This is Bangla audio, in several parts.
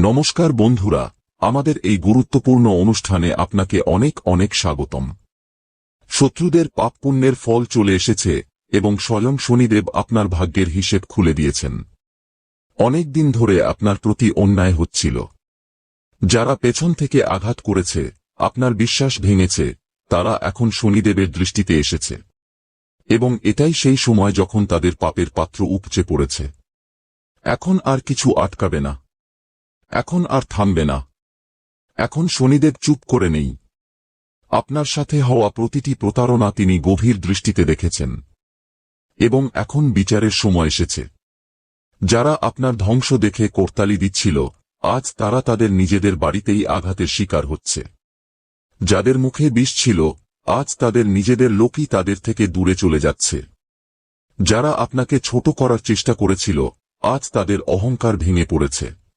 নমস্কার বন্ধুরা, আমাদের এই গুরুত্বপূর্ণ অনুষ্ঠানে আপনাকে অনেক অনেক স্বাগতম। শত্রুদের পাপ পুণ্যের ফল চলে এসেছে এবং স্বয়ং শনিদেব আপনার ভাগ্যের হিসেব খুলে দিয়েছেন। অনেক দিন ধরে আপনার প্রতি অন্যায় হচ্ছিল। যারা পেছন থেকে আঘাত করেছে, আপনার বিশ্বাস ভেঙেছে, তারা এখন শনিদেবের দৃষ্টিতে এসেছে। এবং এটাই সেই সময় যখন তাদের পাপের পাত্র উপচে পড়েছে। এখন আর কিছু আটকাবে না। এখন আর থামবে না। এখন শনিদেব চুপ করে নেই। আপনার সাথে হওয়া প্রতিটি প্রতারণা তিনি গভীর দৃষ্টিতে দেখেছেন। এবং এখন বিচারের সময় এসেছে। যারা আপনার ধ্বংস দেখে করতালি দিচ্ছিল, আজ তারা তাদের নিজেদের বাড়িতেই আঘাতের শিকার হচ্ছে। যাদের মুখে বিষ ছিল, আজ তাদের নিজেদের লোকই তাদের থেকে দূরে চলে যাচ্ছে। যারা আপনাকে ছোট করার চেষ্টা করেছিল, আজ তাদের অহংকার ভেঙে পড়েছে।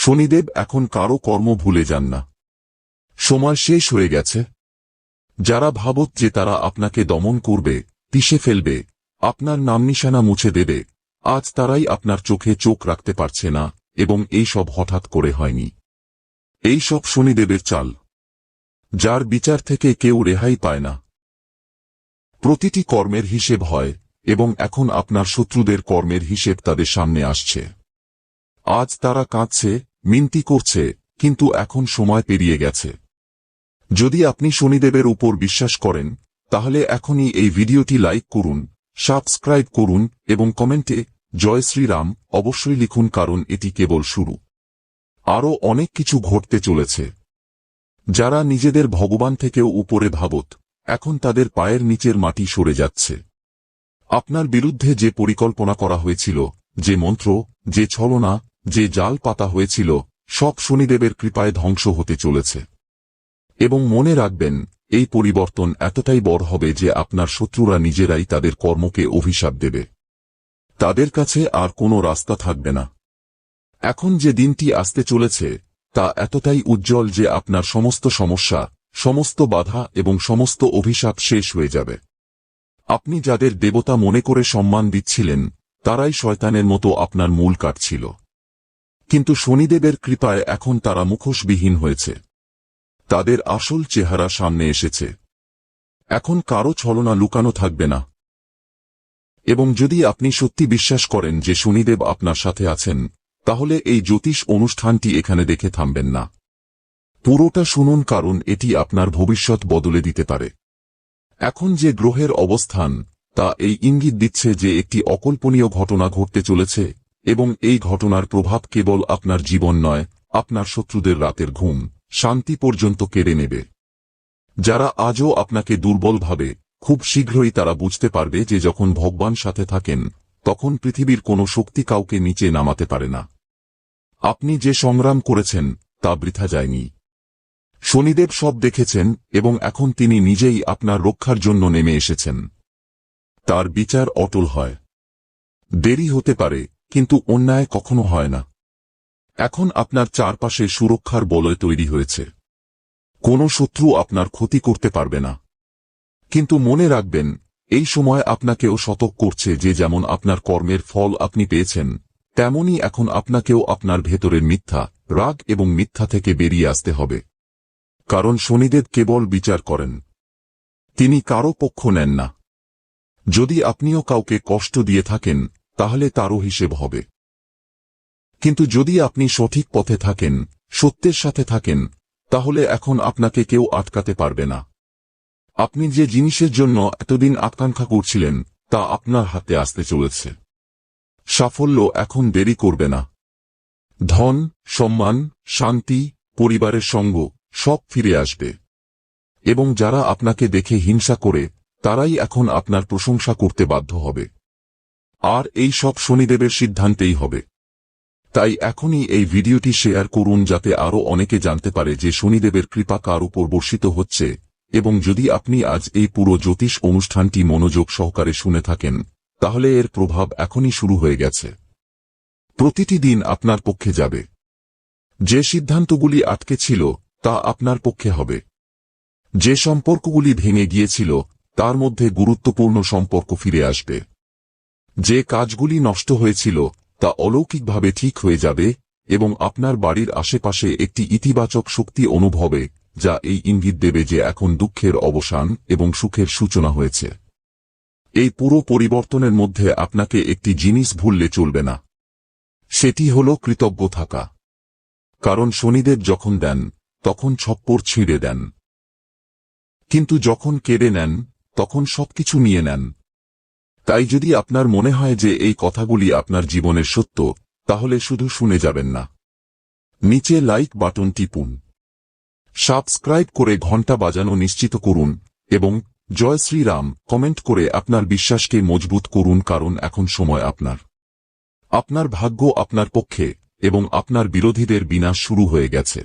শনিদেব, এখন কারও কর্ম ভুলে যান না। সময় শেষ হয়ে গেছে। যারা ভাবত যে তারা আপনাকে দমন করবে, পিষে ফেলবে, আপনার নাম নিশানা মুছে দেবে, আজ তারাই আপনার চোখে চোখ রাখতে পারছে না, এবং এই সব হঠাৎ করে হয়নি। এই সব শনিদেবের চাল, যার বিচার থেকে কেউ রেহাই পায় না। প্রতিটি কর্মের হিসেব হয়, এবং এখন আপনার শত্রুদের কর্মের হিসেব তাদের সামনে আসছে। আজ তারা কাঁদছে মিনতি করছে, কিন্তু এখন সময় পেরিয়ে গেছে। যদি আপনি শনিদেবের উপর বিশ্বাস করেন, তাহলে এখনই এই ভিডিওটি লাইক করুন, সাবস্ক্রাইব করুন, এবং কমেন্টে, জয় শ্রীরাম অবশ্যই লিখুন কারণ এটি কেবল শুরু। আরও অনেক কিছু ঘটতে চলেছে। যারা নিজেদের ভগবান থেকেও উপরে ভাবত, এখন তাদের পায়ের নিচের মাটি সরে যাচ্ছে। আপনার বিরুদ্ধে যে পরিকল্পনা করা হয়েছিল, যে মন্ত্র, যে ছলনা যে জাল পাতা হয়েছিল, সব শনিদেবের কৃপায় ধ্বংস হতে চলেছে। এবং মনে রাখবেন, এই পরিবর্তন এতটাই বড় হবে যে আপনার শত্রুরা নিজেরাই তাদের কর্মকে অভিশাপ দেবে। তাদের কাছে আর কোনো রাস্তা থাকবে না। এখন যে দিনটি আসতে চলেছে, তা এতটাই উজ্জ্বল যে আপনার সমস্ত সমস্যা, সমস্ত বাধা এবং সমস্ত অভিশাপ শেষ হয়ে যাবে। আপনি যাদের দেবতা মনে করে সম্মান দিচ্ছিলেন, তারাই শয়তানের মতো আপনার মূল কাটছিল কিন্তু শনিদেবের কৃপায় এখন তারা মুখোশবিহীন হয়েছে। তাদের আসল চেহারা সামনে এসেছে। এখন কারও ছলনা লুকানো থাকবে না। এবং যদি আপনি সত্যি বিশ্বাস করেন যে শনিদেব আপনার সাথে আছেন, তাহলে এই জ্যোতিষ অনুষ্ঠানটি এখানে দেখে থামবেন না। পুরোটা শুনুন কারণ এটি আপনার ভবিষ্যৎ বদলে দিতে পারে। এখন যে গ্রহের অবস্থান, তা এই ইঙ্গিত দিচ্ছে যে একটি অকল্পনীয় ঘটনা ঘটতে চলেছে। এবং এই ঘটনার প্রভাব কেবল আপনার জীবন নয়, আপনার শত্রুদের রাতের ঘুম, শান্তি পর্যন্ত কেড়ে নেবে। যারা আজও আপনাকে দুর্বল ভাবে, খুব শীঘ্রই তারা বুঝতে পারবে যে যখন ভগবান সাথে থাকেন, তখন পৃথিবীর কোনো শক্তি কাউকে নিচে নামাতে পারে না। আপনি যে সংগ্রাম করেছেন, তা বৃথা যায়নি। শনিদেব সব দেখেছেন এবং এখন তিনি নিজেই আপনার রক্ষার জন্য নেমে এসেছেন। তার বিচার অটল হয়। দেরি হতে পারে কিন্তু অন্যায় কখনো হয় না। এখন আপনার চারপাশে সুরক্ষার বলয় তৈরি হয়েছে। কোনো শত্রু আপনার ক্ষতি করতে পারবে না। কিন্তু মনে রাখবেন, এই সময় আপনাকেও শতক করছে যে যেমন আপনার কর্মের ফল আপনি পেয়েছেন তেমনি এখন আপনাকেও আপনার ভেতরের মিথ্যা, রাগ এবং মিথ্যা থেকে বেরিয়ে আসতে হবে। কারণ শনিদেব কেবল বিচার করেন। তিনি কারও পক্ষ নেন না। যদি আপনিও কাউকে কষ্ট দিয়ে থাকেন তাহলে তারও হিসেব হবে। কিন্তু যদি আপনি সঠিক পথে থাকেন, সত্যের সাথে থাকেন, তাহলে এখন আপনাকে কেউ আটকাতে পারবে না। আপনি যে জিনিসের জন্য এতদিন আকাঙ্ক্ষা করছিলেন, তা আপনার হাতে আসতে চলেছে। সাফল্য এখন দেরি করবে না। ধন, সম্মান, শান্তি, পরিবারের সঙ্গ, সব ফিরে আসবে। এবং যারা আপনাকে দেখে হিংসা করে, তারাই এখন আপনার প্রশংসা করতে বাধ্য হবে। আর এই সব শনিদেবের সিদ্ধান্তেই হবে। তাই এখনই এই ভিডিওটি শেয়ার করুন যাতে আরও অনেকে জানতে পারে যে শনিদেবের কৃপা কার উপর বর্ষিত হচ্ছে, এবং যদি আপনি আজ এই পুরো জ্যোতিষ অনুষ্ঠানটি মনোযোগ সহকারে শুনে থাকেন, তাহলে এর প্রভাব এখনই শুরু হয়ে গেছে। প্রতিটি দিন আপনার পক্ষে যাবে। যে সিদ্ধান্তগুলি আটকে ছিল, তা আপনার পক্ষে হবে। যে সম্পর্কগুলি ভেঙে গিয়েছিল, তার মধ্যে গুরুত্বপূর্ণ সম্পর্ক ফিরে আসবে। যে কাজগুলি নষ্ট হয়েছিল, তা অলৌকিকভাবে ঠিক হয়ে যাবে এবং আপনার বাড়ির আশেপাশে একটি ইতিবাচক শক্তি অনুভবে, যা এই ইঙ্গিত দেবে যে এখন দুঃখের অবসান এবং সুখের সূচনা হয়েছে। এই পুরো পরিবর্তনের মধ্যে আপনাকে একটি জিনিস ভুললে চলবে না। সেটি হল কৃতজ্ঞ থাকা। কারণ শনিদেব যখন দেন, তখন ছপ্পর ছিঁড়ে দেন। কিন্তু যখন কেড়ে নেন, তখন সবকিছু নিয়ে নেন। তাই যদি আপনার মনে হয় যে এই কথাগুলি আপনার জীবনের সত্য, তাহলে শুধু শুনে যাবেন না। নিচে লাইক বাটন টিপুন সাবস্ক্রাইব করে ঘণ্টা বাজানো নিশ্চিত করুন, এবং জয় শ্রীরাম কমেন্ট করে আপনার বিশ্বাসকে মজবুত করুন কারণ এখন সময় আপনার। আপনার ভাগ্য আপনার পক্ষে, এবং আপনার বিরোধীদের বিনাশ শুরু হয়ে গেছে।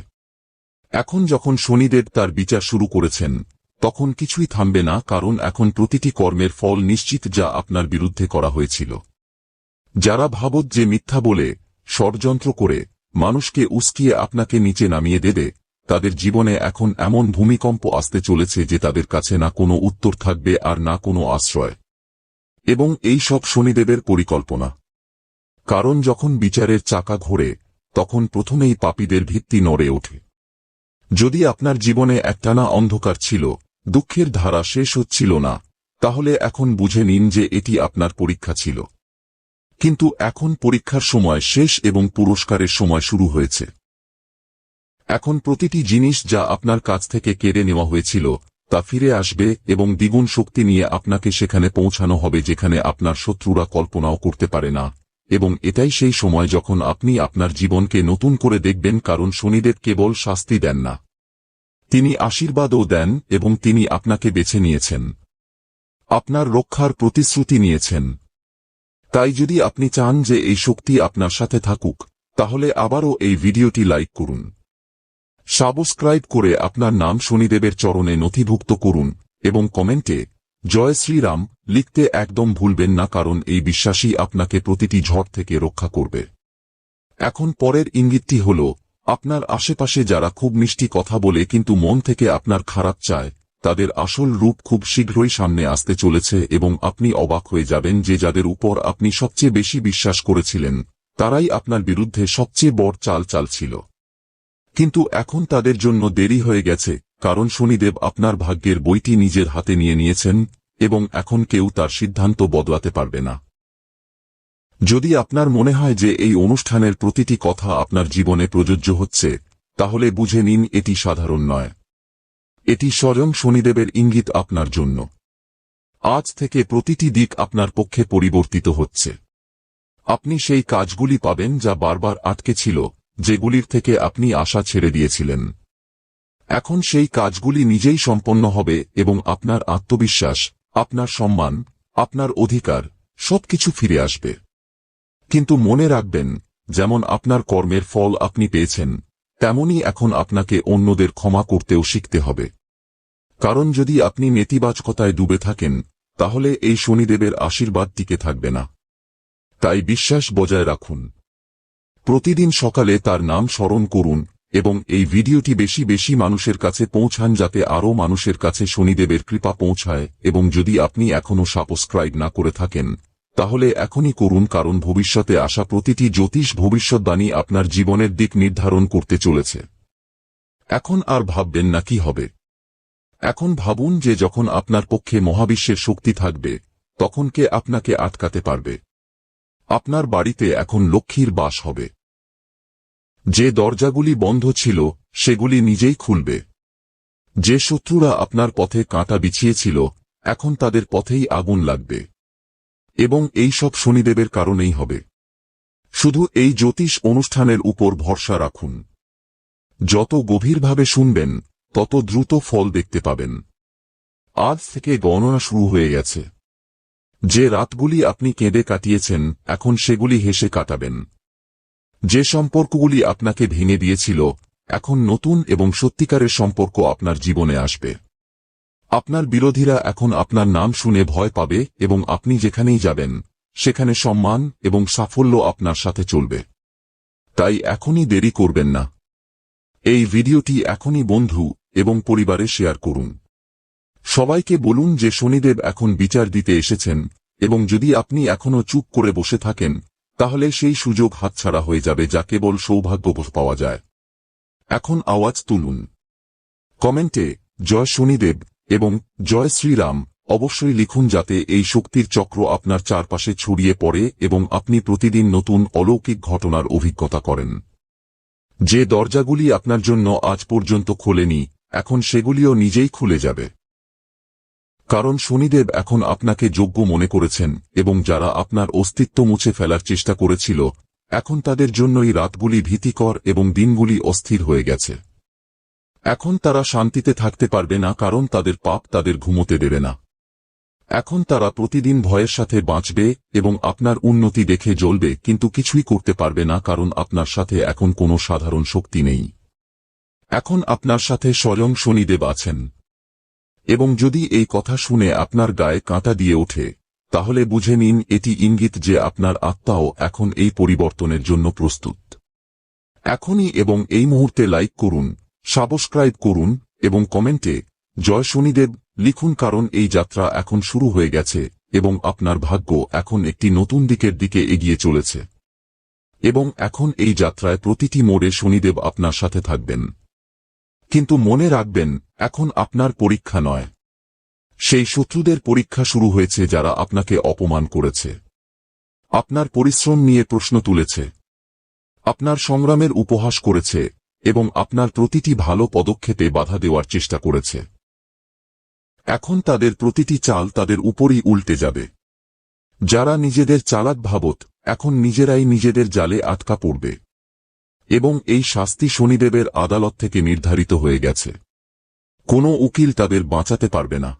এখন যখন শনিদেব তার বিচার শুরু করেছেন তখন কিছুই থামবে না কারণ এখন প্রতিটি কর্মের ফল নিশ্চিত যা আপনার বিরুদ্ধে করা হয়েছিল। যারা ভাবত যে মিথ্যা বলে, ষড়যন্ত্র করে, মানুষকে উস্কিয়ে আপনাকে নিচে নামিয়ে দেবে, তাদের জীবনে এখন এমন ভূমিকম্প আসতে চলেছে যে তাদের কাছে না কোনো উত্তর থাকবে আর না কোনো আশ্রয়। এবং এই সব শনিদেবের পরিকল্পনা। কারণ যখন বিচারের চাকা ঘোরে, তখন প্রথমেই পাপীদের ভিত্তি নড়ে ওঠে। যদি আপনার জীবনে একটানা অন্ধকার ছিল দুঃখের ধারা শেষ হচ্ছিল না। তাহলে এখন বুঝে নিন যে এটি আপনার পরীক্ষা ছিল। কিন্তু এখন পরীক্ষার সময় শেষ এবং পুরস্কারের সময় শুরু হয়েছে। এখন প্রতিটি জিনিস যা আপনার কাছ থেকে কেড়ে নেওয়া হয়েছিল, তা ফিরে আসবে এবং দ্বিগুণ শক্তি নিয়ে আপনাকে সেখানে পৌঁছানো হবে যেখানে আপনার শত্রুরা কল্পনাও করতে পারে না। এবং এটাই সেই সময় যখন আপনি আপনার জীবনকে নতুন করে দেখবেন কারণ শনিদেব কেবল শাস্তি দেন না। তিনি আশীর্বাদও দেন এবং তিনি আপনাকে বেছে নিয়েছেন। আপনার রক্ষার প্রতিশ্রুতি নিয়েছেন। তাই যদি আপনি চান যে এই শক্তি আপনার সাথে থাকুক, তাহলে আবারও এই ভিডিওটি লাইক করুন। সাবস্ক্রাইব করে আপনার নাম শনিদেবের চরণে নথিভুক্ত করুন এবং কমেন্টে, জয় শ্রীরাম লিখতে একদম ভুলবেন না কারণ এই বিশ্বাসই আপনাকে প্রতিটি ঝড় থেকে রক্ষা করবে। এখন পরের ইঙ্গিতটি হল আপনার আশেপাশে যারা খুব মিষ্টি কথা বলে কিন্তু মন থেকে আপনার খারাপ চায়, তাদের আসল রূপ খুব শীঘ্রই সামনে আসতে চলেছে এবং আপনি অবাক হয়ে যাবেন যে যাদের উপর আপনি সবচেয়ে বেশি বিশ্বাস করেছিলেন, তারাই আপনার বিরুদ্ধে সবচেয়ে বড় চাল চাল ছিল। কিন্তু এখন তাদের জন্য দেরি হয়ে গেছে, কারণ শনিদেব আপনার ভাগ্যের বইটি নিজের হাতে নিয়ে নিয়েছেন, এবং এখন কেউ তার সিদ্ধান্ত বদলাতে পারবে না। যদি আপনার মনে হয় যে এই অনুষ্ঠানের প্রতিটি কথা আপনার জীবনে প্রযোজ্য হচ্ছে, তাহলে বুঝে নিন এটি সাধারণ নয়। এটি স্বয়ং শনিদেবের ইঙ্গিত আপনার জন্য। আজ থেকে প্রতিটি দিক আপনার পক্ষে পরিবর্তিত হচ্ছে। আপনি সেই কাজগুলি পাবেন যা বারবার আটকে ছিল, যেগুলির থেকে আপনি আশা ছেড়ে দিয়েছিলেন। এখন সেই কাজগুলি নিজেই সম্পন্ন হবে এবং আপনার আত্মবিশ্বাস, আপনার সম্মান, আপনার অধিকার সবকিছু ফিরে আসবে। কিন্তু মনে রাখবেন, যেমন আপনার কর্মের ফল আপনি পেয়েছেন, তেমনই এখন আপনাকে অন্যদের ক্ষমা করতেও শিখতে হবে। কারণ যদি আপনি নেতিবাচকতায় ডুবে থাকেন, তাহলে এই শনিদেবের আশীর্বাদ টিকে থাকবে না। তাই বিশ্বাস বজায় রাখুন। প্রতিদিন সকালে তার নাম স্মরণ করুন, এবং এই ভিডিওটি বেশি বেশি মানুষের কাছে পৌঁছান যাতে আরও মানুষের কাছে শনিদেবের কৃপা পৌঁছায়, এবং যদি আপনি এখনও সাবস্ক্রাইব না করে থাকেন তাহলে এখনই করুন, কারণ ভবিষ্যতে আসা প্রতিটি জ্যোতিষ ভবিষ্যৎবাণী আপনার জীবনের দিক নির্ধারণ করতে চলেছে। এখন আর ভাববেন না কি হবে। এখন ভাবুন যে যখন আপনার পক্ষে মহাবিশ্বের শক্তি থাকবে, তখন কে আপনাকে আটকাতে পারবে। আপনার বাড়িতে এখন লক্ষ্মীর বাস হবে। যে দরজাগুলি বন্ধ ছিল, সেগুলি নিজেই খুলবে। যে শত্রুরা আপনার পথে কাঁটা বিছিয়েছিল, এখন তাদের পথেই আগুন লাগবে। এবং এই সব শনিদেবের কারণেই হবে। শুধু এই জ্যোতিষ অনুষ্ঠানের উপর ভরসা রাখুন। যত গভীরভাবে শুনবেন, তত দ্রুত ফল দেখতে পাবেন। আজ থেকে গণনা শুরু হয়ে গেছে। যে রাতগুলি আপনি কেঁদে কাটিয়েছেন, এখন সেগুলি হেসে কাটাবেন। যে সম্পর্কগুলি আপনাকে ভেঙে দিয়েছিল, এখন নতুন এবং সত্যিকারের সম্পর্ক আপনার জীবনে আসবে। আপনার বিরোধীরা এখন আপনার নাম শুনে ভয় পাবে এবং আপনি যেখানেই যাবেন, সেখানে সম্মান এবং সাফল্য আপনার সাথে চলবে। তাই এখনই দেরি করবেন না। এই ভিডিওটি এখনই বন্ধু এবং পরিবারে শেয়ার করুন। সবাইকে বলুন যে শনিদেব এখন বিচার দিতে এসেছেন এবং যদি আপনি এখনও চুপ করে বসে থাকেন, তাহলে সেই সুযোগ হাতছাড়া হয়ে যাবে যা কেবল সৌভাগ্যবোধ পাওয়া যায়। এখন আওয়াজ তুলুন। কমেন্টে, জয় শনিদেব। এবং জয় শ্রীরাম, অবশ্যই লিখুন যাতে এই শক্তির চক্র আপনার চারপাশে ছড়িয়ে পড়ে এবং আপনি প্রতিদিন নতুন অলৌকিক ঘটনার অভিজ্ঞতা করেন। যে দরজাগুলি আপনার জন্য আজ পর্যন্ত খোলেনি, এখন সেগুলিও নিজেই খুলে যাবে। কারণ শনিদেব এখন আপনাকে যোগ্য মনে করেছেন এবং যারা আপনার অস্তিত্ব মুছে ফেলার চেষ্টা করেছিল, এখন তাদের জন্যই রাতগুলি ভীতিকর এবং দিনগুলি অস্থির হয়ে গেছে। এখন তারা শান্তিতে থাকতে পারবে না কারণ তাদের পাপ তাদের ঘুমোতে দেবে না। এখন তারা প্রতিদিন ভয়ের সাথে বাঁচবে এবং আপনার উন্নতি দেখে জ্বলবে, কিন্তু কিছুই করতে পারবে না কারণ আপনার সাথে এখন কোনো সাধারণ শক্তি নেই। এখন আপনার সাথে স্বয়ং শনিদেব আছেন। এবং যদি এই কথা শুনে আপনার গায়ে কাঁটা দিয়ে ওঠে, তাহলে বুঝে নিন এটি ইঙ্গিত যে আপনার আত্মাও এখন এই পরিবর্তনের জন্য প্রস্তুত। এখনই এবং এই মুহূর্তে লাইক করুন সাবস্ক্রাইব করুন এবং কমেন্টে, জয় শনিদেব লিখুন কারণ এই যাত্রা এখন শুরু হয়ে গেছে এবং আপনার ভাগ্য এখন একটি নতুন দিকের দিকে এগিয়ে চলেছে। এবং এখন এই যাত্রায় প্রতিটি মোড়ে শনিদেব আপনার সাথে থাকবেন। কিন্তু মনে রাখবেন, এখন আপনার পরীক্ষা নয়। সেই শত্রুদের পরীক্ষা শুরু হয়েছে যারা আপনাকে অপমান করেছে। আপনার পরিশ্রম নিয়ে প্রশ্ন তুলেছে। আপনার সংগ্রামের উপহাস করেছে। এবং আপনার প্রতিটি ভালো পদক্ষেপে বাধা দেওয়ার চেষ্টা করেছে। এখন তাদের প্রতিটি চাল তাদের উপরই উল্টে যাবে। যারা নিজেদের চালাক ভাবত, এখন নিজেরাই নিজেদের জালে আটকা পড়বে। এবং এই শাস্তি শনিদেবের আদালত থেকে নির্ধারিত হয়ে গেছে। কোনো উকিল তাদের বাঁচাতে পারবে না।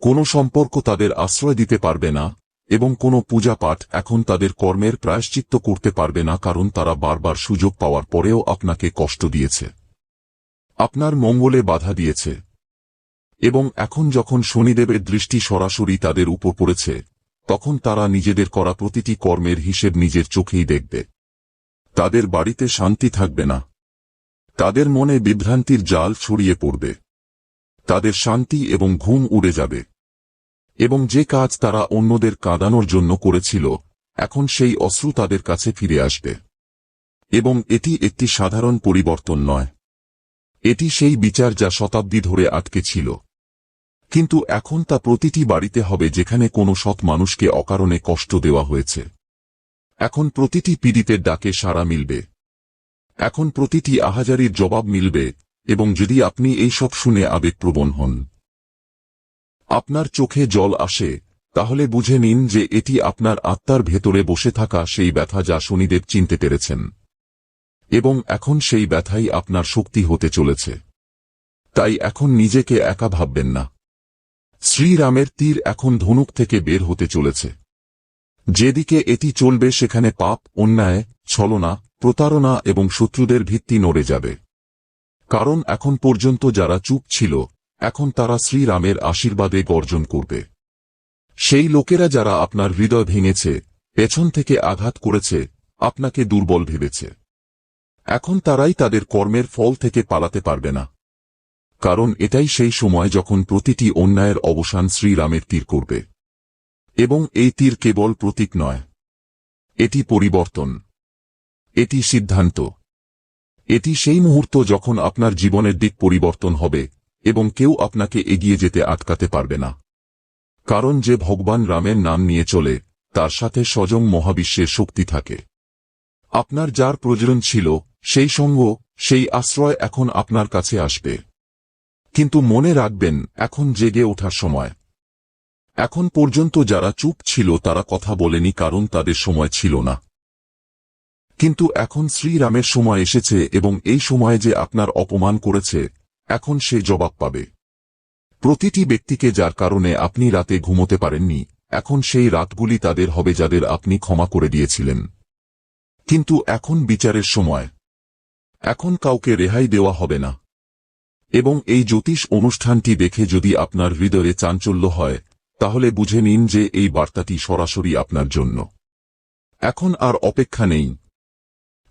কোনো সম্পর্ক তাদের আশ্রয় দিতে পারবে না। এবং কোনো পূজা পাঠ এখন তাদের কর্মের প্রায়শ্চিত্ত করতে পারবে না কারণ তারা বারবার সুযোগ পাওয়ার পরেও আপনাকে কষ্ট দিয়েছে। আপনার মঙ্গলে বাধা দিয়েছে। এবং এখন যখন শনিদেবের দৃষ্টি সরাসরি তাদের উপর পড়েছে, তখন তারা নিজেদের করা প্রতিটি কর্মের হিসেব নিজের চোখেই দেখবে। তাদের বাড়িতে শান্তি থাকবে না। তাদের মনে বিভ্রান্তির জাল ছড়িয়ে পড়বে। তাদের শান্তি এবং ঘুম উড়ে যাবে। এবং যে কাজ তারা অন্যদের কাঁদানোর জন্য করেছিল, এখন সেই অশ্রু তাদের কাছে ফিরে আসবে। এবং এটি একটি সাধারণ পরিবর্তন নয়। এটি সেই বিচার যা শতাব্দী ধরে আটকে ছিল। কিন্তু এখন তা প্রতিটি বাড়িতে হবে যেখানে কোনো সৎ মানুষকে অকারণে কষ্ট দেওয়া হয়েছে। এখন প্রতিটি পীড়িতের ডাকে সাড়া মিলবে। এখন প্রতিটি আহাজারির জবাব মিলবে, এবং যদি আপনি এই সব শুনে আবেগপ্রবণ হন আপনার চোখে জল আসে, তাহলে বুঝে নিন যে এটি আপনার আত্মার ভেতরে বসে থাকা সেই ব্যথা যা শনিদেব চিনতে পেরেছেন। এবং এখন সেই ব্যথাই আপনার শক্তি হতে চলেছে। তাই এখন নিজেকে একা ভাববেন না। শ্রীরামের তীর এখন ধনুক থেকে বের হতে চলেছে। যেদিকে এটি চলবে সেখানে পাপ, অন্যায়, ছলনা, প্রতারণা এবং শত্রুদের ভিত্তি নড়ে যাবে। কারণ এখন পর্যন্ত যারা চুপ ছিল এখন তারা শ্রীরামের আশীর্বাদে গর্জন করবে। সেই লোকেরা যারা আপনার হৃদয় ভেঙেছে, পেছন থেকে আঘাত করেছে, আপনাকে দুর্বল ভেবেছে। এখন তারাই তাদের কর্মের ফল থেকে পালাতে পারবে না। কারণ এটাই সেই সময় যখন প্রতিটি অন্যায়ের অবসান শ্রীরামের তীর করবে। এবং এই তীর কেবল প্রতীক নয়। এটি পরিবর্তন। এটি সিদ্ধান্ত। এটি সেই মুহূর্ত যখন আপনার জীবনের দিক পরিবর্তন হবে এবং কেউ আপনাকে এগিয়ে যেতে আটকাতে পারবে না। কারণ যে ভগবান রামের নাম নিয়ে চলে, তার সাথে স্বজং মহাবিশ্বের শক্তি থাকে। আপনার যার প্রয়োজন ছিল, সেই সঙ্গ, সেই আশ্রয় এখন আপনার কাছে আসবে। কিন্তু মনে রাখবেন, এখন জেগে ওঠার সময়। এখন পর্যন্ত যারা চুপ ছিল, তারা কথা বলেনি কারণ তাদের সময় ছিল না। কিন্তু এখন শ্রীরামের সময় এসেছে এবং এই সময়ে যে আপনার অপমান করেছে এখন সে জবাব পাবে। প্রতিটি ব্যক্তিকে যার কারণে আপনি রাতে ঘুমোতে পারেননি, এখন সেই রাতগুলি তাদের হবে যাদের আপনি ক্ষমা করে দিয়েছিলেন। কিন্তু এখন বিচারের সময়। এখন কাউকে রেহাই দেওয়া হবে না। এবং এই জ্যোতিষ অনুষ্ঠানটি দেখে যদি আপনার হৃদয়ে চাঞ্চল্য হয়, তাহলে বুঝে নিন যে এই বার্তাটি সরাসরি আপনার জন্য। এখন আর অপেক্ষা নেই।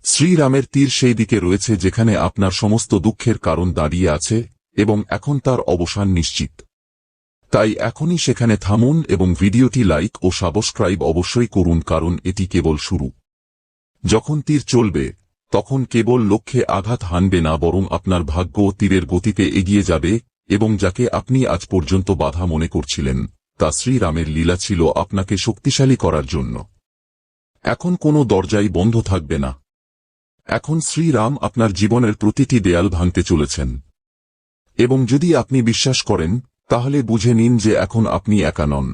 শ্রীরামের তীর সেই দিকে রয়েছে যেখানে আপনার সমস্ত দুঃখের কারণ দাঁড়িয়ে আছে, এবং এখন তার অবসান নিশ্চিত। তাই এখনই সেখানে থামুন এবং ভিডিওটি লাইক ও সাবস্ক্রাইব অবশ্যই করুন কারণ এটি কেবল শুরু। যখন তীর চলবে, তখন কেবল লক্ষ্যে আঘাত হানবে না বরং আপনার ভাগ্য তীরের গতিতে এগিয়ে যাবে, এবং যাকে আপনি আজ পর্যন্ত বাধা মনে করছিলেন, তা শ্রীরামের লীলা ছিল আপনাকে শক্তিশালী করার জন্য। এখন কোনো দরজাই বন্ধ থাকবে না। এখন শ্রীরাম আপনার জীবনের প্রতিটি দেয়াল ভাঙতে চলেছেন। এবং যদি আপনি বিশ্বাস করেন, তাহলে বুঝে নিন যে এখন আপনি একা নন।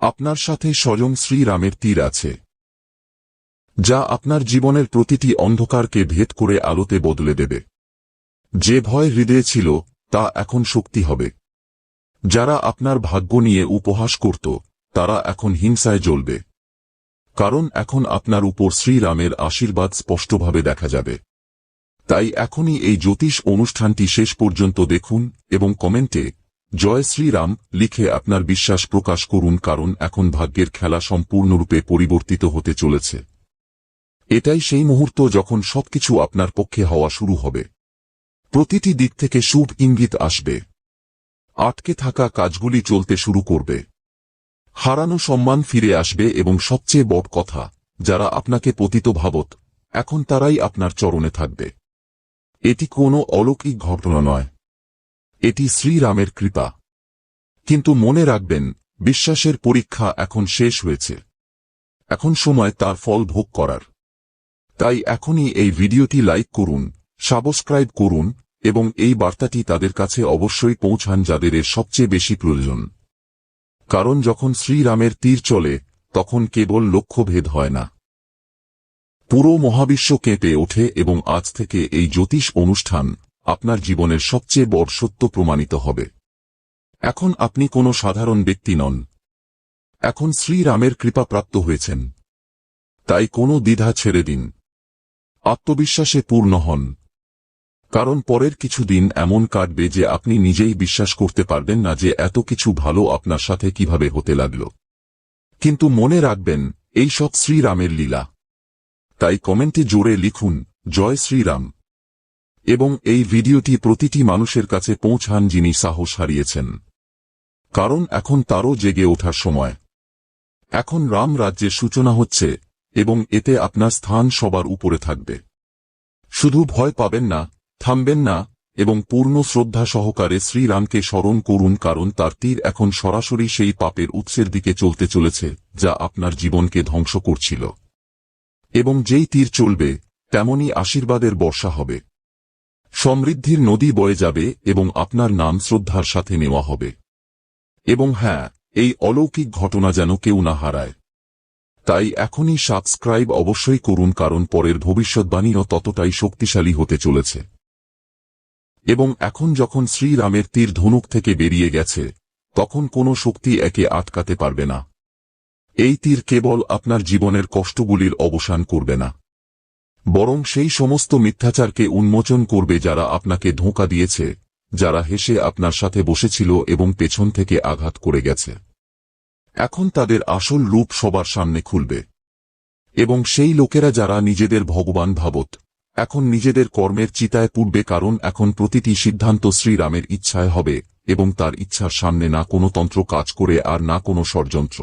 আপনার সাথে স্বয়ং শ্রীরামের তীর আছে, যা আপনার জীবনের প্রতিটি অন্ধকারকে ভেদ করে আলোতে বদলে দেবে। যে ভয় হৃদয়ে ছিল, তা এখন শক্তি হবে। যারা আপনার ভাগ্য নিয়ে উপহাস করত, তারা এখন হিংসায় জ্বলবে। কারণ এখন আপনার উপর শ্রীরামের আশীর্বাদ স্পষ্টভাবে দেখা যাবে। তাই এখনই এই জ্যোতিষ অনুষ্ঠানটি শেষ পর্যন্ত দেখুন এবং কমেন্টে, জয় শ্রীরাম লিখে আপনার বিশ্বাস প্রকাশ করুন কারণ এখন ভাগ্যের খেলা সম্পূর্ণরূপে পরিবর্তিত হতে চলেছে। এটাই সেই মুহূর্ত যখন সবকিছু আপনার পক্ষে হওয়া শুরু হবে। প্রতিটি দিক থেকে শুভ ইঙ্গিত আসবে। আটকে থাকা কাজগুলি চলতে শুরু করবে। হারানো সম্মান ফিরে আসবে এবং সবচেয়ে বড় কথা, যারা আপনাকে পতিত ভাবত, এখন তারাই আপনার চরণে থাকবে। এটি কোনো অলৌকিক ঘটনা নয়। এটি শ্রীরামের কৃপা। কিন্তু মনে রাখবেন, বিশ্বাসের পরীক্ষা এখন শেষ হয়েছে। এখন সময় তার ফল ভোগ করার। তাই এখনই এই ভিডিওটি লাইক করুন, সাবস্ক্রাইব করুন, এবং এই বার্তাটি তাদের কাছে অবশ্যই পৌঁছান যাদের সবচেয়ে বেশি প্রয়োজন। কারণ যখন শ্রীরামের তীর চলে, তখন কেবল লক্ষ্যভেদ হয় না। পুরো মহাবিশ্ব কেঁপে ওঠে এবং আজ থেকে এই জ্যোতিষ অনুষ্ঠান আপনার জীবনের সবচেয়ে বড় সত্য প্রমাণিত হবে। এখন আপনি কোনো সাধারণ ব্যক্তি নন। এখন শ্রীরামের কৃপা প্রাপ্ত হয়েছেন। তাই কোনো দ্বিধা ছেড়ে দিন। আত্মবিশ্বাসে পূর্ণ হন। কারণ পরের কিছু দিন এমন কাটবে যে আপনি নিজেই বিশ্বাস করতে পারবেন না যে এত কিছু ভালো আপনার সাথে কীভাবে হতে লাগল। কিন্তু মনে রাখবেন, এই সব শ্রীরামের লীলা। তাই কমেন্টে জোরে লিখুন, জয় শ্রীরাম। এবং এই ভিডিওটি প্রতিটি মানুষের কাছে পৌঁছান যিনি সাহস হারিয়েছেন। কারণ এখন তারও জেগে ওঠার সময়। এখন রাম রাজ্যের সূচনা হচ্ছে, এবং এতে আপনার স্থান সবার উপরে থাকবে। শুধু ভয় পাবেন না থামবেন না, এবং পূর্ণ শ্রদ্ধা সহকারে শ্রীরামকে স্মরণ করুন কারণ তার তীর এখন সরাসরি সেই পাপের উৎসের দিকে চলতে চলেছে, যা আপনার জীবনকে ধ্বংস করছিল। এবং যেই তীর চলবে তেমনই আশীর্বাদের বর্ষা হবে। সমৃদ্ধির নদী বয়ে যাবে, এবং আপনার নাম শ্রদ্ধার সাথে নেওয়া হবে। এবং হ্যাঁ এই অলৌকিক ঘটনা যেন কেউ না হারায়। তাই এখনই সাবস্ক্রাইব অবশ্যই করুন কারণ পরের ভবিষ্যৎবাণীও ততটাই শক্তিশালী হতে চলেছে। এবং এখন যখন শ্রীরামের তীর ধনুক থেকে বেরিয়ে গেছে, তখন কোনো শক্তি একে আটকাতে পারবে না। এই তীর কেবল আপনার জীবনের কষ্টগুলির অবসান করবে না। বরং সেই সমস্ত মিথ্যাচারকে উন্মোচন করবে যারা আপনাকে ধোঁকা দিয়েছে, যারা হেসে আপনার সাথে বসেছিল এবং পেছন থেকে আঘাত করে গেছে। এখন তাদের আসল রূপ সবার সামনে খুলবে। এবং সেই লোকেরা যারা নিজেদের ভগবান ভাবত এখন নিজেদের কর্মের চিতায় পুড়বে কারণ এখন প্রতিটি সিদ্ধান্ত শ্রীরামের ইচ্ছায় হবে, এবং তার ইচ্ছার সামনে না কোনো তন্ত্র কাজ করে আর না কোনো ষড়যন্ত্র।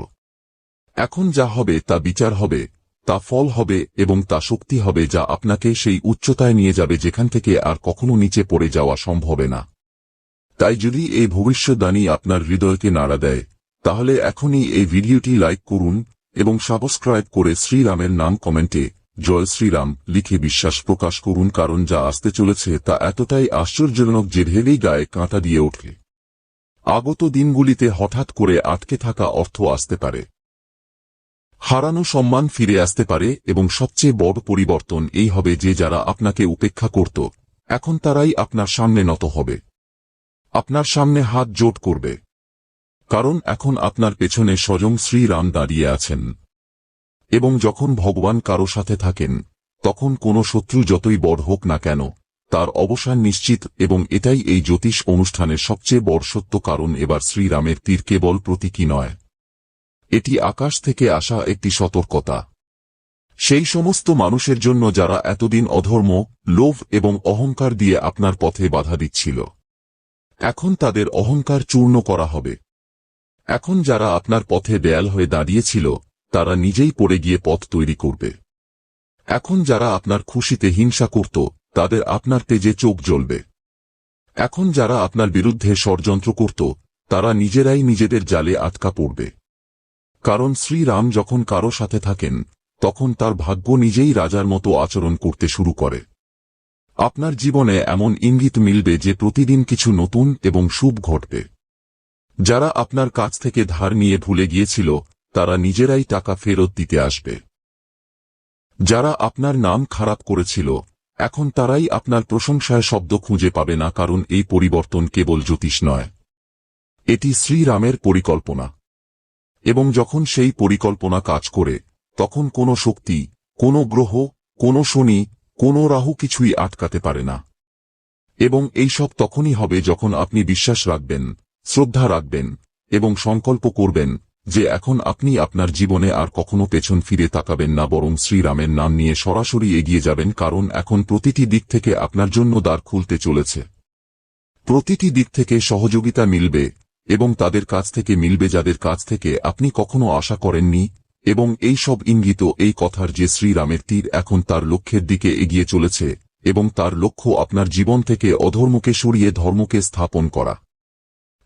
এখন যা হবে তা বিচার হবে, তা ফল হবে, এবং তা শক্তি হবে যা আপনাকে সেই উচ্চতায় নিয়ে যাবে যেখান থেকে আর কখনো নিচে পড়ে যাওয়া সম্ভবে না। তাই যদি এই ভবিষ্যদ্বাণী আপনার হৃদয়কে নাড়া দেয়, তাহলে এখনই এই ভিডিওটি লাইক করুন, এবং সাবস্ক্রাইব করে শ্রীরামের নাম কমেন্টে জয় শ্রীরাম, লিখে বিশ্বাস প্রকাশ করুন, কারণ যা আসতে চলেছে তা এতটাই আশ্চর্যজনক যে ভেবেই গায়ে কাঁটা দিয়ে ওঠে। আগত দিনগুলিতে হঠাৎ করে আটকে থাকা অর্থ আসতে পারে। হারানো সম্মান ফিরে আসতে পারে, এবং সবচেয়ে বড় পরিবর্তন এই হবে যে যারা আপনাকে উপেক্ষা করত, এখন তারাই আপনার সামনে নত হবে। আপনার সামনে হাত জোট করবে। কারণ এখন আপনার পেছনে স্বয়ং শ্রীরাম দাঁড়িয়ে আছেন। এবং যখন ভগবান কারও সাথে থাকেন, তখন কোনো শত্রু যতই বড় হোক না কেন, তার অবসান নিশ্চিত এবং এটাই এই জ্যোতিষ অনুষ্ঠানের সবচেয়ে বড় সত্য কারণ এবার শ্রীরামের তীর কেবল প্রতীকী নয়। এটি আকাশ থেকে আসা একটি সতর্কতা। সেই সমস্ত মানুষের জন্য যারা এতদিন অধর্ম, লোভ এবং অহংকার দিয়ে আপনার পথে বাধা দিচ্ছিল, এখন তাদের অহংকার চূর্ণ করা হবে। এখন যারা আপনার পথে দেয়াল হয়ে দাঁড়িয়েছিল তারা নিজেই পড়ে গিয়ে পথ তৈরি করবে। এখন যারা আপনার খুশিতে হিংসা করত, তাদের আপনার তেজে চোখ জ্বলবে। এখন যারা আপনার বিরুদ্ধে ষড়যন্ত্র করত, তারা নিজেরাই নিজেদের জালে আটকা পড়বে। কারণ শ্রীরাম যখন কারও সাথে থাকেন, তখন তার ভাগ্য নিজেই রাজার মতো আচরণ করতে শুরু করে। আপনার জীবনে এমন ইঙ্গিত মিলবে যে প্রতিদিন কিছু নতুন এবং শুভ ঘটবে। যারা আপনার কাছ থেকে ধার নিয়ে ভুলে গিয়েছিল তারা নিজেরাই টাকা ফেরত দিতে আসবে। যারা আপনার নাম খারাপ করেছিল, এখন তারাই আপনার প্রশংসায় শব্দ খুঁজে পাবে না কারণ এই পরিবর্তন কেবল জ্যোতিষ নয়। এটি শ্রীরামের পরিকল্পনা। এবং যখন সেই পরিকল্পনা কাজ করে, তখন কোনো শক্তি, কোনো গ্রহ, কোনো শনি, কোনো রাহু কিছুই আটকাতে পারে না। এবং এই সব তখনই হবে যখন আপনি বিশ্বাস রাখবেন, শ্রদ্ধা রাখবেন, এবং সংকল্প করবেন যে এখন আপনি আপনার জীবনে আর কখনো পেছন ফিরে তাকাবেন না, বরং শ্রীরামের নাম নিয়ে সরাসরি এগিয়ে যাবেন, কারণ এখন প্রতিটি দিক থেকে আপনার জন্য দ্বার খুলতে চলেছে। প্রতিটি দিক থেকে সহযোগিতা মিলবে, এবং তাদের কাছ থেকে মিলবে যাদের কাছ থেকে আপনি কখনো আশা করেননি, এবং এই সব ইঙ্গিত এই কথার যে শ্রীরামের তীর এখন তার লক্ষ্যের দিকে এগিয়ে চলেছে, এবং তার লক্ষ্য আপনার জীবন থেকে অধর্মকে সরিয়ে ধর্মকে স্থাপন করা।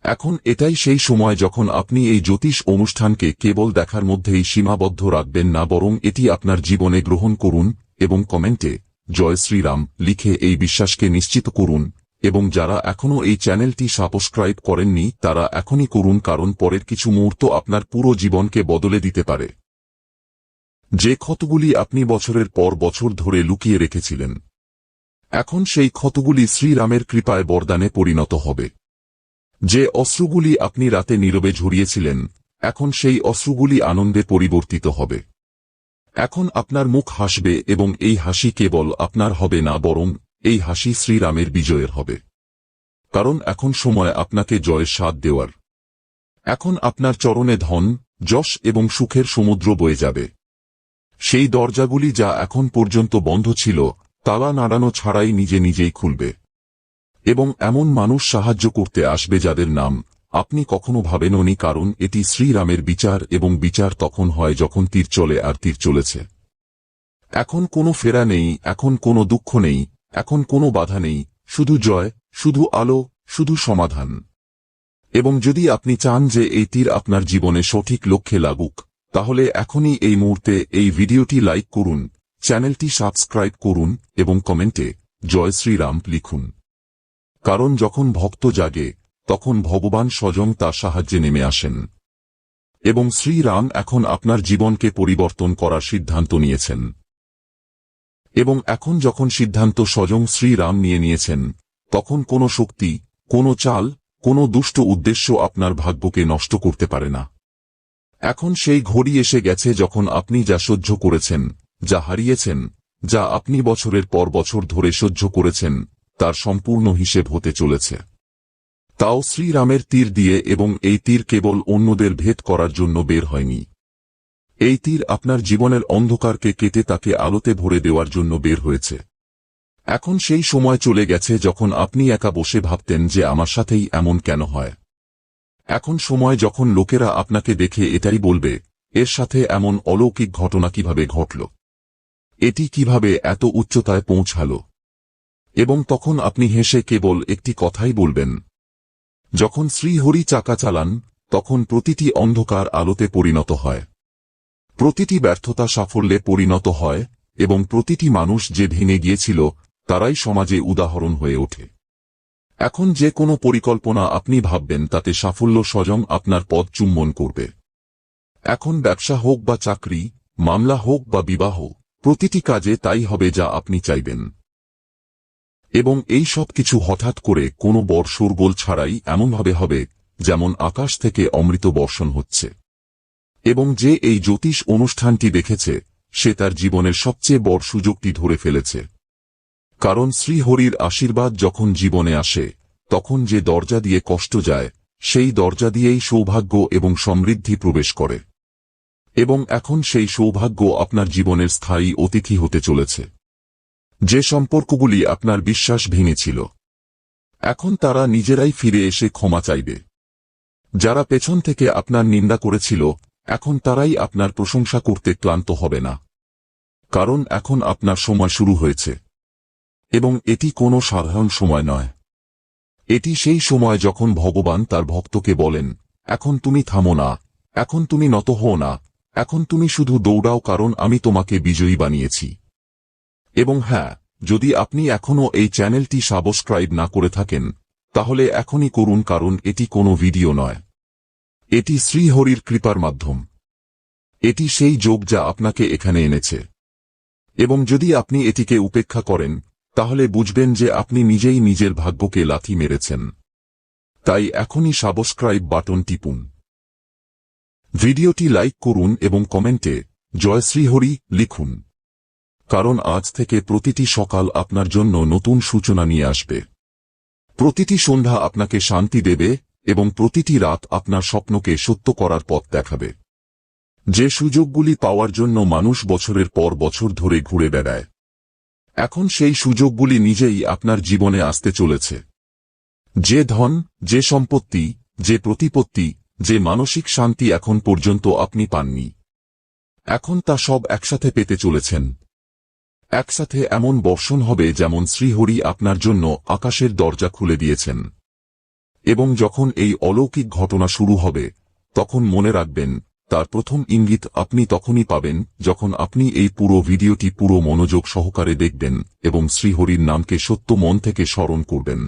এখন এটাই সেই সময় যখন আপনি এই জ্যোতিষ অনুষ্ঠানকে কেবল দেখার মধ্যেই সীমাবদ্ধ রাখবেন না, বরং এটি আপনার জীবনে গ্রহণ করুন এবং কমেন্টে জয় শ্রীরাম লিখে এই বিশ্বাসকে নিশ্চিত করুন। এবং যারা এখনও এই চ্যানেলটি সাবস্ক্রাইব করেননি, তারা এখনই করুন, কারণ পরের কিছু মুহূর্ত আপনার পুরো জীবনকে বদলে দিতে পারে। যে ক্ষতগুলি আপনি বছরের পর বছর ধরে লুকিয়ে রেখেছিলেন, এখন সেই ক্ষতগুলি শ্রীরামের কৃপায় বরদানে পরিণত হবে। যে অশ্রুগুলি আপনি রাতে নীরবে ঝরিয়েছিলেন, এখন সেই অশ্রুগুলি আনন্দে পরিবর্তিত হবে। এখন আপনার মুখ হাসবে এবং এই হাসি কেবল আপনার হবে না বরং এই হাসি শ্রীরামের বিজয়ের হবে। কারণ এখন সময় আপনাকে জয়ের স্বাদ দেওয়ার। এখন আপনার চরণে ধন, যশ এবং সুখের সমুদ্র বয়ে যাবে। সেই দরজাগুলি যা এখন পর্যন্ত বন্ধ ছিল, তালা নাড়ানো ছাড়াই নিজে নিজেই খুলবে। এবং এমন মানুষ সাহায্য করতে আসবে যাদের নাম আপনি কখনো ভাবেননি কারণ এটি শ্রীরামের বিচার এবং বিচার তখন হয় যখন তীর চলে আর তীর চলেছে। এখন কোনো ফেরা নেই, এখন কোনো দুঃখ নেই, এখন কোনো বাধা নেই, শুধু জয়, শুধু আলো, শুধু সমাধান। এবং যদি আপনি চান যে এই তীর আপনার জীবনে সঠিক লক্ষ্যে লাগুক, তাহলে এখনই এই মুহূর্তে এই ভিডিওটি লাইক করুন, চ্যানেলটি সাবস্ক্রাইব করুন এবং কমেন্টে জয় শ্রীরাম লিখুন। কারণ যখন ভক্ত জাগে, তখন ভগবান স্বয়ং তার সাহায্যে নেমে আসেন। এবং শ্রীরাম এখন আপনার জীবনকে পরিবর্তন করার সিদ্ধান্ত নিয়েছেন। এবং এখন যখন সিদ্ধান্ত স্বয়ং শ্রীরাম নিয়ে নিয়েছেন, তখন কোনো শক্তি, কোনো চাল, কোনো দুষ্ট উদ্দেশ্য আপনার ভাগ্যকে নষ্ট করতে পারে না। এখন সেই ঘড়ি এসে গেছে যখন আপনি যা সহ্য করেছেন, যা হারিয়েছেন, যা আপনি বছরের পর বছর ধরে সহ্য করেছেন তার সম্পূর্ণ হিসেব হতে চলেছে। তাও শ্রীরামের তীর দিয়ে এবং এই তীর কেবল অন্যদের ভেদ করার জন্য বের হয়নি। এই তীর আপনার জীবনের অন্ধকারকে কেটে তাকে আলোতে ভরে দেওয়ার জন্য বের হয়েছে। এখন সেই সময় চলে গেছে যখন আপনি একা বসে ভাবতেন যে আমার সাথেই এমন কেন হয়। এখন সময় যখন লোকেরা আপনাকে দেখে এটাই বলবে, এর সাথে এমন অলৌকিক ঘটনা কীভাবে ঘটল? এটি কীভাবে এত উচ্চতায় পৌঁছাল? এবং তখন আপনি হেসে কেবল একটি কথাই বলবেন। যখন শ্রীহরি চাকা চালান, তখন প্রতিটি অন্ধকার আলোতে পরিণত হয়। প্রতিটি ব্যর্থতা সাফল্যে পরিণত হয় এবং প্রতিটি মানুষ যে ভেঙে গিয়েছিল, তারাই সমাজে উদাহরণ হয়ে ওঠে। এখন যে কোনো পরিকল্পনা আপনি ভাববেন, তাতে সাফল্য স্বয়ং আপনার পদ চুম্বন করবে। এখন ব্যবসা হোক বা চাকরি, মামলা হোক বা বিবাহ, প্রতিটি কাজে তাই হবে যা আপনি চাইবেন। এবং এই সব কিছু হঠাৎ করে কোনো বড় শোরগোল ছাড়াই এমনভাবে হবে, যেমন আকাশ থেকে অমৃত বর্ষণ হচ্ছে। এবং যে এই জ্যোতিষ অনুষ্ঠানটি দেখেছে, সে তার জীবনের সবচেয়ে বড় সুযোগটি ধরে ফেলেছে। কারণ শ্রীহরির আশীর্বাদ যখন জীবনে আসে, তখন যে দরজা দিয়ে কষ্ট যায়, সেই দরজা দিয়েই সৌভাগ্য এবং সমৃদ্ধি প্রবেশ করে। এবং এখন সেই সৌভাগ্য আপনার জীবনের স্থায়ী অতিথি হতে চলেছে। যে সম্পর্কগুলি আপনার বিশ্বাস ভেঙেছিল। এখন তারা নিজেরাই ফিরে এসে ক্ষমা চাইবে। যারা পেছন থেকে আপনার নিন্দা করেছিল, এখন তারাই আপনার প্রশংসা করতে ক্লান্ত হবে না। কারণ এখন আপনার সময় শুরু হয়েছে। এবং এটি কোনো সাধারণ সময় নয়। এটি সেই সময় যখন ভগবান তার ভক্তকে বলেন, এখন তুমি থামো না। এখন তুমি নত হও না। এখন তুমি শুধু দৌড়াও কারণ আমি তোমাকে বিজয়ী বানিয়েছি। এবং হ্যাঁ যদি আপনি এখনও এই চ্যানেলটি সাবস্ক্রাইব না করে থাকেন, তাহলে এখনই করুন কারণ এটি কোনো ভিডিও নয়। এটি শ্রীহরির কৃপার মাধ্যম। এটি সেই যোগ যা আপনাকে এখানে এনেছে। এবং যদি আপনি এটিকে উপেক্ষা করেন, তাহলে বুঝবেন যে আপনি নিজেই নিজের ভাগ্যকে লাথি মেরেছেন। তাই এখনই সাবস্ক্রাইব বাটন টিপুন। ভিডিওটি লাইক করুন এবং কমেন্টে জয় শ্রীহরি লিখুন। কারণ আজ থেকে প্রতিটি সকাল আপনার জন্য নতুন সূচনা নিয়ে আসবে। প্রতিটি সন্ধ্যা আপনাকে শান্তি দেবে এবং প্রতিটি রাত আপনার স্বপ্নকে সত্য করার পথ দেখাবে। যে সুযোগগুলি পাওয়ার জন্য মানুষ বছরের পর বছর ধরে ঘুরে বেড়ায়। এখন সেই সুযোগগুলি নিজেই আপনার জীবনে আসতে চলেছে। যে ধন, যে সম্পত্তি, যে প্রতিপত্তি, যে মানসিক শান্তি এখন পর্যন্ত আপনি পাননি। এখন তা সব একসাথে পেতে চলেছেন। একসাথে এমন বর্ষণ হবে যেমন শ্রীহরি আপনার জন্য আকাশের দরজা খুলে দিয়েছেন। এবং যখন এই অলৌকিক ঘটনা শুরু হবে, তখন মনে রাখবেন, তার প্রথম ইঙ্গিত আপনি তখনই পাবেন যখন আপনি এই পুরো ভিডিওটি পুরো মনোযোগ সহকারে দেখবেন এবং শ্রীহরির নামকে সত্য মন থেকে স্মরণ করবেন।